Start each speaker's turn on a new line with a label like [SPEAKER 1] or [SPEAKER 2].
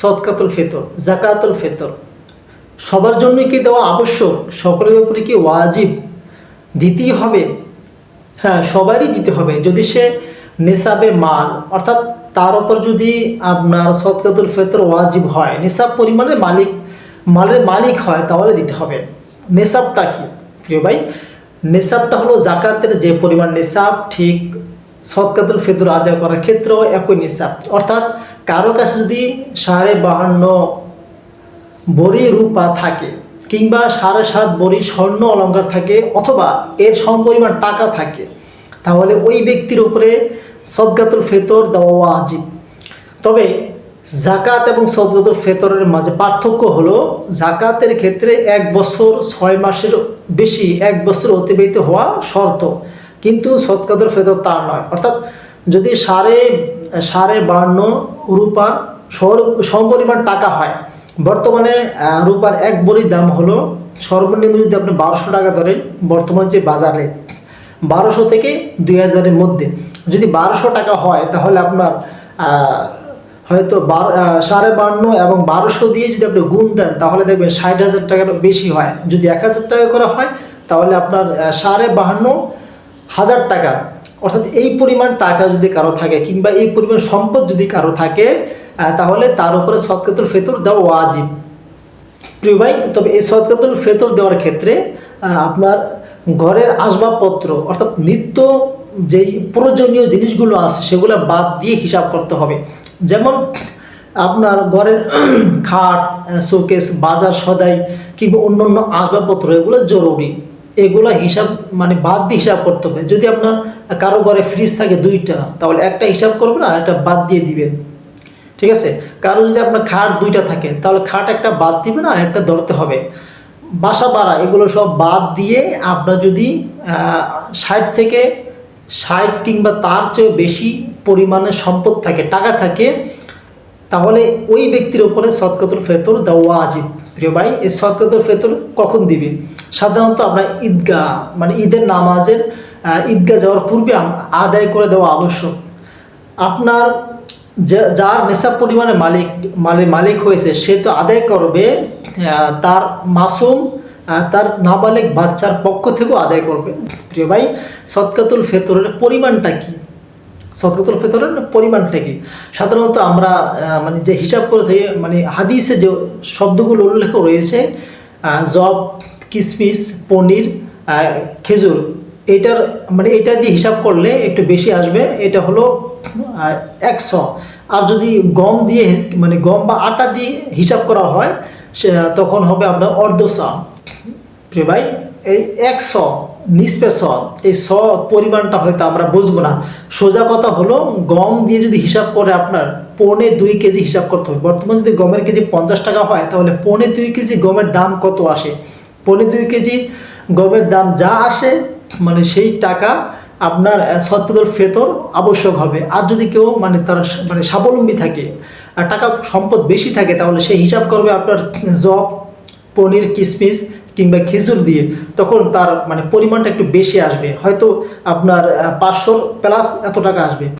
[SPEAKER 1] সদকাতুল ফেতর জাকাতুল ফেতর। সবার জন্যই কি দেওয়া আবশ্যক? সকলের উপরে কি ওয়াজিব? দিতেই হবে। হ্যাঁ সবারই দিতে হবে। যদি সে নেশাবে মাল, অর্থাৎ তার উপর যদি আপনার সদকাতুল ফেতর ওয়াজিব হয় নেশাব পরিমাণে মালিক, মালের মালিক হয়, তাহলে দিতে হবে। নেশাবটা কি? প্রিয় ভাই নেশাবটা হলো জাকাতের যে পরিমাণ নেশাব ঠিক সদকাতুল ফেতর আদায় করার ক্ষেত্রেও একই নেশাব অর্থাৎ কারও কাছে যদি সাড়ে বাহান্ন বড়ি রূপা থাকে কিংবা সাড়ে সাত বড়ি স্বর্ণ অলংকার থাকে অথবা এর সমপরিমাণ টাকা থাকে, তাহলে ওই ব্যক্তির উপরে সদগাতুল ফেতর দেওয়া ওয়াজিব। তবে জাকাত এবং সদগাতুল ফেতরের মাঝে পার্থক্য হলো জাকাতের ক্ষেত্রে এক বছর ছয় মাসের বেশি, এক বছর অতিবাহিত হওয়া শর্ত। কিন্তু সদকাতুল ফেতর তার নয়। অর্থাৎ যদি সাড়ে সাড়ে বান্ন রূপার সমপরিমাণ টাকা হয়, বর্তমানে রূপার এক বড়ির দাম হলো সর্বনিম্ন যদি আপনি বারোশো টাকা ধরেন, বর্তমানে যে বাজারে বারোশো থেকে দুই হাজারের মধ্যে। যদি বারোশো টাকা হয়, তাহলে আপনার হয়তো বারো সাড়ে বান্ন এবং বারোশো দিয়ে যদি আপনি গুণ দেন, তাহলে দেখবেন ষাট হাজার টাকার বেশি হয়। যদি এক হাজার টাকা করা হয়, তাহলে আপনার সাড়ে বাহান্ন হাজার টাকা। অর্থাৎ এই পরিমাণ টাকা যদি কারও থাকে কিংবা এই পরিমাণ সম্পদ যদি কারও থাকে তাহলে তার উপরে সৎকাতুল ফেতর দেওয়া ওয়াজিব। প্রিয় ভাই, তবে এই সদকাতুল ফেতর দেওয়ার ক্ষেত্রে আপনার ঘরের আসবাবপত্র, অর্থাৎ নিত্য যেই প্রয়োজনীয় জিনিসগুলো আছে, সেগুলো বাদ দিয়ে হিসাব করতে হবে। যেমন আপনার ঘরের খাট শোকেস, বাজার সদাই, কিংবা অন্য অন্য আসবাবপত্র, এগুলো জরুরি। এগুলো হিসাব মানে বাদ দিয়ে হিসাব করতে হবে। যদি আপনার কারও ঘরে ফ্রিজ থাকে দুইটা, তাহলে একটা হিসাব করবেন আর একটা বাদ দিয়ে দিবেন। ঠিক আছে? কারও যদি আপনার খাট দুইটা থাকে, তাহলে খাট একটা বাদ দিবেন আর একটা ধরতে হবে। বাসা ভাড়া, এগুলো সব বাদ দিয়ে আপনার যদি ষাট থেকে ষাট কিংবা তার চেয়ে বেশি পরিমাণে সম্পদ থাকে, টাকা থাকে, তাহলে ওই ব্যক্তির উপরে সৎকাতুল ফেতর দেওয়া আজিব প্রিয় ভাই, এই সৎকাতুল ফেতর কখন দিবে? সাধারণত আমরা ঈদগাহ মানে ঈদের নামাজের ঈদগাহ যাওয়ার পূর্বে আদায় করে দেওয়া আবশ্যক। আপনার যার নেশাব পরিমাণে মালিক মানে মালিক হয়েছে, সে তো আদায় করবে তার মাসুম তার নাবালিক বাচ্চার পক্ষ থেকেও আদায় করবে। প্রিয় ভাই সৎকাতুল ফেতরের পরিমাণটা কি? সদকাতুল ফেতরের পরিমাণটা কি? সাধারণত আমরা মানে যে হিসাব করে থাকি মানে হাদিসে যে শব্দগুলো উল্লেখ রয়েছে জব কিসমিস, পনির খেজুর, এটার মানে এটা দিয়ে হিসাব করলে একটু বেশি আসবে। এটা হলো একশো। আর যদি গম দিয়ে মানে গম বা আটা দিয়ে হিসাব করা হয়, সে, তখন হবে আপনার অর্ধশো। প্রিয় ভাই, এই একশো নিষ্পে স এই স পরিমাণটা হয়তো আমরা বুঝব না। সোজা কথা হলো, গম দিয়ে যদি হিসাব করে আপনার, পৌনে দুই কেজি হিসাব করতে হবে। বর্তমানে যদি গমের কেজি পঞ্চাশ টাকা হয়, তাহলে পৌনে দুই কেজি গমের দাম কত আসে? পৌনে দুই কেজি গমের দাম যা আসে মানে সেই টাকা আপনার সত্তর ফেতর আবশ্যক হবে। আর যদি কেউ মানে তার মানে স্বাবলম্বী থাকে আর টাকা সম্পদ বেশি থাকে, তাহলে সে হিসাব করবে আপনার জব, পনির, কিসমিস কিংবা খেজুর দিয়ে। তখন তার মানে পরিমাণটা একটু বেশি আসবে। হয়তো আপনার পাঁচশোর প্লাস এত টাকা আসবে।